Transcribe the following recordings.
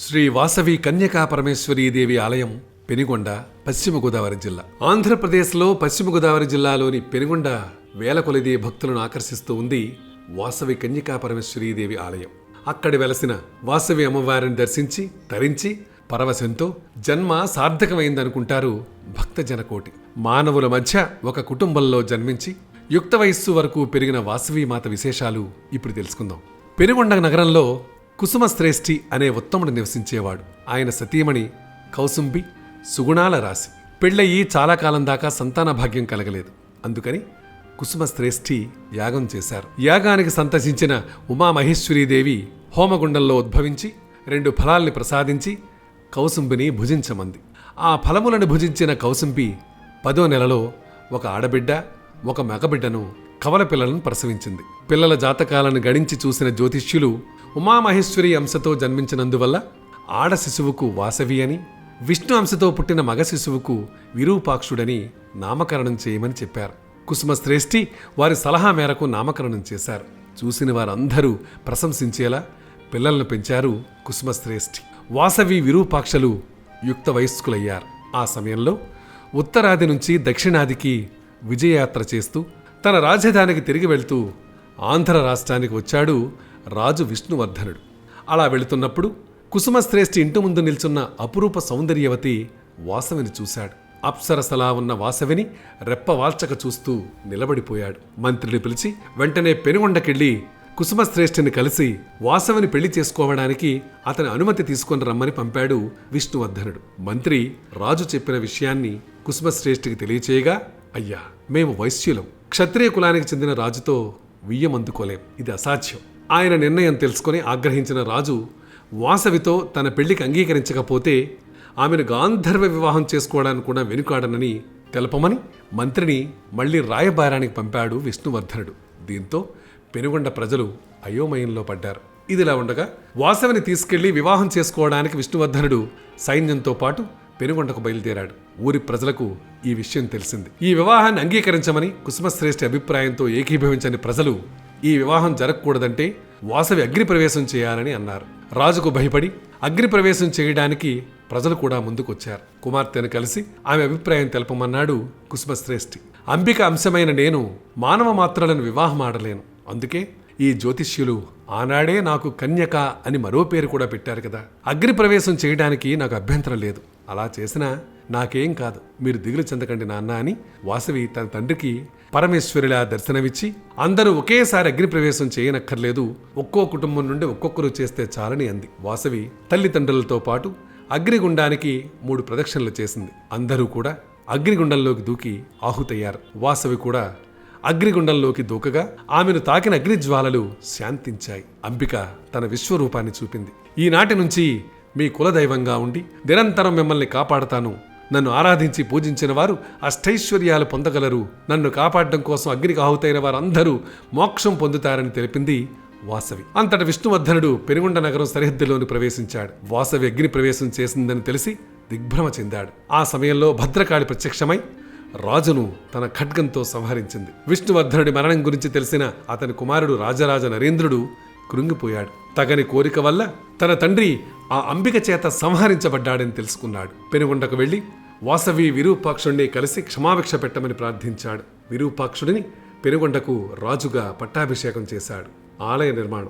శ్రీ వాసవి కన్యకా పరమేశ్వరీదేవి ఆలయం పెనుగొండ పశ్చిమ గోదావరి జిల్లా. ఆంధ్రప్రదేశ్లో పశ్చిమ గోదావరి జిల్లాలోని పెనుగొండ వేల కొలది భక్తులను ఆకర్షిస్తూ ఉంది వాసవి కన్యకా పరమేశ్వరీదేవి ఆలయం. అక్కడి వెలసిన వాసవి అమ్మవారిని దర్శించి తరించి పరవశంతో జన్మ సార్థకమైందనుకుంటారు భక్త జనకోటి మానవుల మధ్య ఒక కుటుంబంలో జన్మించి యుక్త వయస్సు వరకు పెరిగిన వాసవి మాత విశేషాలు ఇప్పుడు తెలుసుకుందాం. పెనుగొండ నగరంలో కుసుమ శ్రేష్ఠి అనే ఉత్తముడు నివసించేవాడు. ఆయన సతీమణి కౌసుంబి సుగుణాల రాశి. పెళ్ళయి చాలా కాలం దాకా సంతాన భాగ్యం కలగలేదు. అందుకని కుసుమ శ్రేష్ఠి యాగం చేశారు. యాగానికి సంతసించిన ఉమామహేశ్వరీదేవి హోమగుండంలో ఉద్భవించి రెండు ఫలాల్ని ప్రసాదించి కౌసుంబిని భుజించమంది. ఆ ఫలములను భుజించిన కౌసుంబి పదో నెలలో ఒక ఆడబిడ్డ ఒక మగబిడ్డను కవల పిల్లలను ప్రసవించింది. పిల్లల జాతకాలను గడించి చూసిన జ్యోతిష్యులు ఉమామహేశ్వరి అంశతో జన్మించినందువల్ల ఆడ శిశువుకు వాసవి అని విష్ణు అంశతో పుట్టిన మగ శిశువుకు విరూపాక్షుడని నామకరణం చేయమని చెప్పారు. కుసుమ శ్రేష్ఠి వారి సలహా మేరకు నామకరణం చేశారు. చూసిన వారందరూ ప్రశంసించేలా పిల్లలను పెంచారు కుసుమ శ్రేష్ఠి వాసవి విరూపాక్షలు యుక్త వయస్కులయ్యారు. ఆ సమయంలో ఉత్తరాది నుంచి దక్షిణాదికి విజయయాత్ర చేస్తూ తన రాజధానికి తిరిగి వెళ్తూ ఆంధ్ర రాష్ట్రానికి వచ్చాడు రాజు విష్ణువర్ధనుడు. అలా వెళుతున్నప్పుడు కుసుమశ్రేష్ఠి ఇంటి ముందు నిల్చున్న అపురూప సౌందర్యవతి వాసవిని చూశాడు. అప్సరసలా ఉన్న వాసవిని రెప్పవాల్చక చూస్తూ నిలబడిపోయాడు. మంత్రిని పిలిచి వెంటనే పెనుగొండకెళ్ళి కుసుమశ్రేష్ఠిని కలిసి వాసవిని పెళ్ళి చేసుకోవడానికి అతని అనుమతి తీసుకొని రమ్మని పంపాడు విష్ణువర్ధనుడు. మంత్రి రాజు చెప్పిన విషయాన్ని కుసుమశ్రేష్ఠికి తెలియచేయగా అయ్యా మేము వైశ్యులం. క్షత్రియ కులానికి చెందిన రాజుతో వియ్యమందుకోలేం. ఇది అసాధ్యం. ఆయన నిర్ణయం తెలుసుకొని ఆగ్రహించిన రాజు వాసవితో తన పెళ్ళికి అంగీకరించకపోతే ఆమెను గాంధర్వ వివాహం చేసుకోవడానికి కూడా వెనుకాడనని తెలపమని మంత్రిని మళ్ళీ రాయబారానికి పంపాడు విష్ణువర్ధనుడు. దీంతో పెనుగొండ ప్రజలు అయోమయంలో పడ్డారు. ఇదిలా ఉండగా వాసవిని తీసుకెళ్ళి వివాహం చేసుకోవడానికి విష్ణువర్ధనుడు సైన్యంతో పాటు పెనుగొండకు బయలుదేరాడు. ఊరి ప్రజలకు ఈ విషయం తెలిసింది. ఈ వివాహాన్ని అంగీకరించమని కుసుమశ్రేష్ఠి అభిప్రాయంతో ఏకీభవించని ప్రజలు ఈ వివాహం జరగకూడదంటే వాసవి అగ్నిప్రవేశం చేయాలని అన్నారు. రాజుకు భయపడి అగ్నిప్రవేశం చేయడానికి ప్రజలు కూడా ముందుకొచ్చారు. కుమార్తెను కలిసి ఆమె అభిప్రాయం తెలపమన్నాడు కుసుమశ్రేష్ఠి. అంబిక అంశమైన నేను మానవ మాత్రలను వివాహం ఆడలేను. అందుకే ఈ జ్యోతిష్యులు ఆనాడే నాకు కన్యక అని మరో పేరు కూడా పెట్టారు కదా. అగ్నిప్రవేశం చేయడానికి నాకు అభ్యంతరం లేదు. అలా చేసినా నాకేం కాదు. మీరు దిగులు చెందకండి నాన్న అని వాసవి తన తండ్రికి పరమేశ్వరులా దర్శనమిచ్చి అందరూ ఒకేసారి అగ్నిప్రవేశం చేయనక్కర్లేదు. ఒక్కో కుటుంబం నుండి ఒక్కొక్కరు చేస్తే చాలని అంది. వాసవి తల్లిదండ్రులతో పాటు అగ్నిగుండానికి మూడు ప్రదక్షిణలు చేసింది. అందరూ కూడా అగ్నిగుండంలోకి దూకి ఆహుతయ్యారు. వాసవి కూడా అగ్నిగుండంలోకి దూకగా ఆమెను తాకిన అగ్నిజ్వాలలు శాంతించాయి. అంబిక తన విశ్వరూపాన్ని చూపింది. ఈనాటి నుంచి మీ కులదైవంగా ఉండి నిరంతరం మిమ్మల్ని కాపాడతాను. నన్ను ఆరాధించి పూజించిన వారు అష్టైశ్వర్యాలు పొందగలరు. నన్ను కాపాడడం కోసం అగ్నికి ఆహుతైన వారందరూ మోక్షం పొందుతారని తెలిపింది వాసవి. అంతట విష్ణువర్ధనుడు పెనుగొండ నగరం సరిహద్దులోని ప్రవేశించాడు. వాసవి అగ్ని ప్రవేశం చేసిందని తెలిసి దిగ్భ్రమ చెందాడు. ఆ సమయంలో భద్రకాళి ప్రత్యక్షమై రాజును తన ఖడ్గంతో సంహరించింది. విష్ణువర్ధనుడి మరణం గురించి తెలిసిన అతని కుమారుడు రాజరాజ నరేంద్రుడు కృంగిపోయాడు. తగని కోరిక వల్ల తన తండ్రి ఆ అంబిక చేత సంహరించబడ్డాడని తెలుసుకున్నాడు. పెనుగొండకు వెళ్ళి వాసవి విరూపాక్షుణ్ణి కలిసి క్షమాభిక్ష పెట్టమని ప్రార్థించాడు. విరూపాక్షుడిని పెనుగొండకు రాజుగా పట్టాభిషేకం చేశాడు. ఆలయ నిర్మాణం.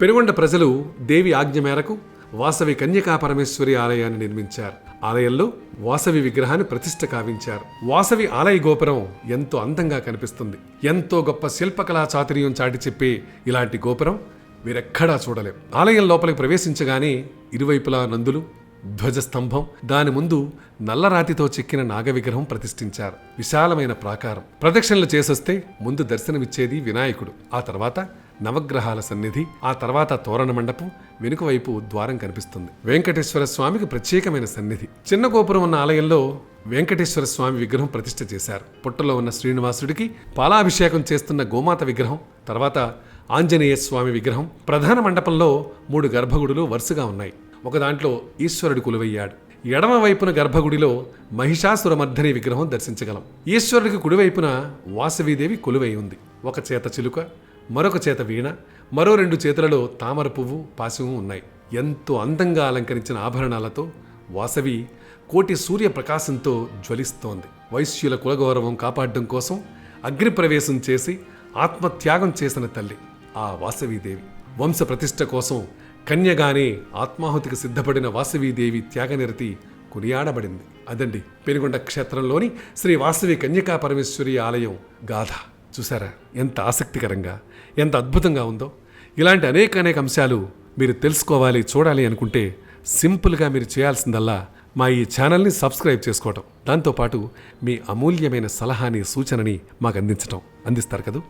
పెనుగొండ ప్రజలు దేవి ఆజ్ఞ మేరకు వాసవి కన్యకా పరమేశ్వరి ఆలయాన్ని నిర్మించారు. ఆలయంలో వాసవి విగ్రహాన్ని ప్రతిష్ట కావించారు. వాసవి ఆలయ గోపురం ఎంతో అందంగా కనిపిస్తుంది. ఎంతో గొప్ప శిల్పకళా చాతుర్యం చాటి చెప్పే ఇలాంటి గోపురం వీరెక్కడా చూడలేం. ఆలయం లోపలికి ప్రవేశించగానే ఇరువైపులా నందులు ధ్వజస్తంభం దాని ముందు నల్లరాతితో చెక్కిన నాగ విగ్రహం ప్రతిష్ఠించారు. విశాలమైన ప్రాకారం. ప్రదక్షిణలు చేసొస్తే ముందు దర్శనమిచ్చేది వినాయకుడు. ఆ తర్వాత నవగ్రహాల సన్నిధి ఆ తర్వాత తోరణ మండపం వెనుక వైపు ద్వారం కనిపిస్తుంది. వెంకటేశ్వర స్వామికి ప్రత్యేకమైన సన్నిధి. చిన్న గోపురం ఉన్న ఆలయంలో వెంకటేశ్వర స్వామి విగ్రహం ప్రతిష్ఠ చేశారు. పుట్టలో ఉన్న శ్రీనివాసుడికి పాలాభిషేకం చేస్తున్న గోమాత విగ్రహం తర్వాత ఆంజనేయ స్వామి విగ్రహం ప్రధాన మండపంలో మూడు గర్భగుడులు వరుసగా ఉన్నాయి. ఒక దాంట్లో ఈశ్వరుడు కొలువయ్యాడు. ఎడమ వైపున గర్భగుడిలో మహిషాసురమర్ధని విగ్రహం దర్శించగలం. ఈశ్వరుడికి కుడివైపున వాసవీదేవి కొలువై ఉంది. ఒక చేత చిలుక మరొక చేత వీణ మరో రెండు చేతులలో తామర పువ్వు పాశము ఉన్నాయి. ఎంతో అందంగా అలంకరించిన ఆభరణాలతో వాసవి కోటి సూర్య ప్రకాశంతో జ్వలిస్తోంది. వైశ్యుల కులగౌరవం కాపాడడం కోసం అగ్నిప్రవేశం చేసి ఆత్మత్యాగం చేసిన తల్లి ఆ వాసవీదేవి. వంశ ప్రతిష్ట కోసం కన్యగానే ఆత్మాహుతికి సిద్ధపడిన వాసవీదేవి త్యాగనిరతి కొనియాడబడింది. అదండి పెనుగొండ క్షేత్రంలోని శ్రీ వాసవి కన్యకా పరమేశ్వరి ఆలయం గాథ. చూసారా? ఎంత ఆసక్తికరంగా ఎంత అద్భుతంగా ఉందో. ఇలాంటి అనేక అనేక అంశాలు మీరు తెలుసుకోవాలి చూడాలి అనుకుంటే సింపుల్గా మీరు చేయాల్సిందల్లా మా ఈ ఛానల్ని సబ్స్క్రైబ్ చేసుకోవటం. దాంతోపాటు మీ అమూల్యమైన సలహాని సూచనని మాకు అందించటం. అందిస్తారు కదూ?